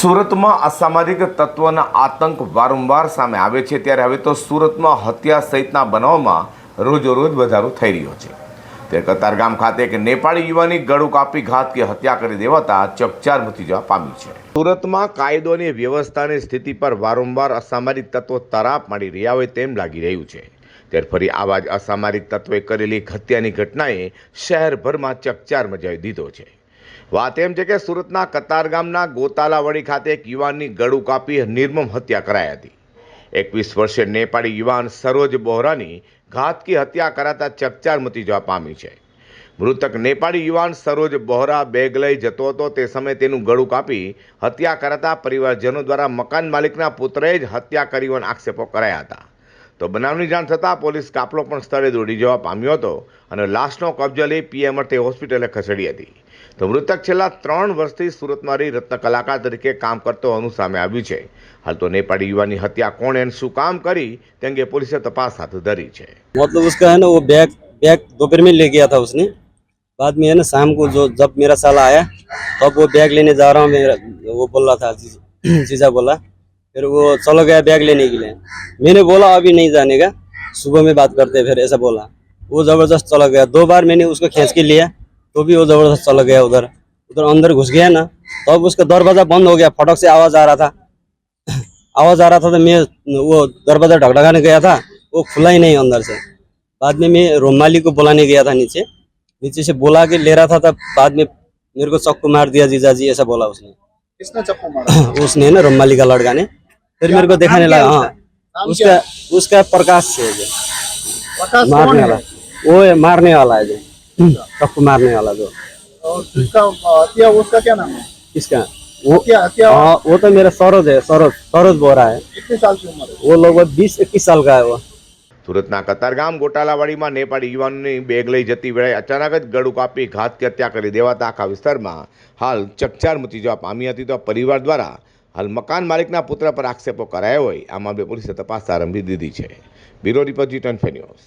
સુરતમાં અસામાજિક તત્વોના આતંક વારંવાર સામે આવે છે, ત્યારે હવે તો સુરતમાં હત્યા સહિતના બનાવમાં રોજોરોજ વધારો થઈ રહ્યો છે. તે કતારગામ ખાતે એક નેપાળી યુવાની ગળું કાપી ઘાત કે હત્યા કરી દેવાતા ચકચાર મચી જવા પામી છે. સુરતમાં કાયદોની વ્યવસ્થાની સ્થિતિ પર વારંવાર અસામાજિક તત્વો તરાપ મારી રહ્યા હોય તેમ લાગી રહ્યું છે. ત્યારે ફરી આવા જ અસામાજિક તત્વોએ કરેલી હત્યાની ઘટનાએ શહેરભરમાં ચકચાર મચાવી દીધો છે. વાત એમ છે કે સુરતના કતાર ગામના ગોતાલાવડી ખાતે એક યુવાનની ગળું કાપી નિર્મમ હત્યા કરાઈ હતી. એકવીસ વર્ષે નેપાળી યુવાન સરોજ બોહરાની ઘાતકી હત્યા કરાતા ચકચાર મચી જવા પામી છે. મૃતક નેપાળી યુવાન સરોજ બોહરા બેગ લઈ જતો હતો, તે સમયે તેનું ગળું કાપી હત્યા કરાતા પરિવારજનો દ્વારા મકાન માલિકના પુત્રએ જ હત્યા કરી હોવાના આક્ષેપો કરાયા હતા. તો બનાવની જાણ થતાં પોલીસ કાફલો પણ સ્થળે દોડી જવા પામ્યો હતો અને લાશનો કબજો લઈ પીએમ અર્થે હોસ્પિટલે ખસેડી હતી. તો મૃતક છેલ્લા ત્રણ વર્ષથી સુરતમાં રહી રત્ન કલાકાર તરીકે કામ કરતો હોવાનું સામે આવ્યું છે હાલ તો નેપાળી યુવાની હત્યા કોણે અને શું કામ કરી તે અંગે પોલીસે તપાસ હાથ ધરી છે मतलब उसका है ना वो बैग बैग दोपहर में ले गया था उसने बाद में है ना शाम को जो जब मेरा साला आया तब वो बैग लेने जा रहा हूँ मेरा वो बोल रहा था जीजा जीजा बोला फिर वो चलो गया बैग लेने के लिए मैंने बोला अभी नहीं जाने का सुबह में बात करते हैं, फिर ऐसा बोला वो जबरदस्त चला गया दो बार मैंने उसको खींच के लिया तो भी वो ज़बरदस्त चला गया उधर उधर अंदर घुस गया ना तब तो उसका दरवाज़ा बंद हो गया फटक से आवाज़ आ रहा था। आवाज़ आ रहा था तो मैं वो दरवाज़ा ढकढकाने गया था वो खुला ही नहीं अंदर से। बाद में मैं रोमाली को बुलाने गया था नीचे नीचे से बुला के ले रहा था तब बाद में मेरे को चक्कू मार दिया जीजा जी ऐसा बोला उसने। किसने मारा? उसने ना रोमाली का लड़का ने। फिर मेरे को दिखाने लगा हाँ उसका? उसका प्रकाश से प्रकाश मारने वाला। वो मारने वाला है जो। चक्कू मारने वाला जो और उसका हत्या उसका क्या नाम है किसका वो हत्या हत्या हाँ वो तो मेरा सरोज है सरोज सरोज बोरा है कितने साल की उम्र है वो लगभग बीस इक्कीस साल का है वो સુરતના કતારગામ ગોટાલાવાડીમાં નેપાળી યુવાનની બેગ લઈ જતી વેળાએ અચાનક જ ગળું કાપી ઘાતકી હત્યા કરી દેવાતા આખા વિસ્તારમાં હાલ ચકચાર મચી જવા પામી હતી તો પરિવાર દ્વારા હાલ મકાન માલિકના પુત્ર પર આક્ષેપો કરાયા હોય આ મામલે પોલીસે તપાસ આરંભી દીધી છે bureau report G ten news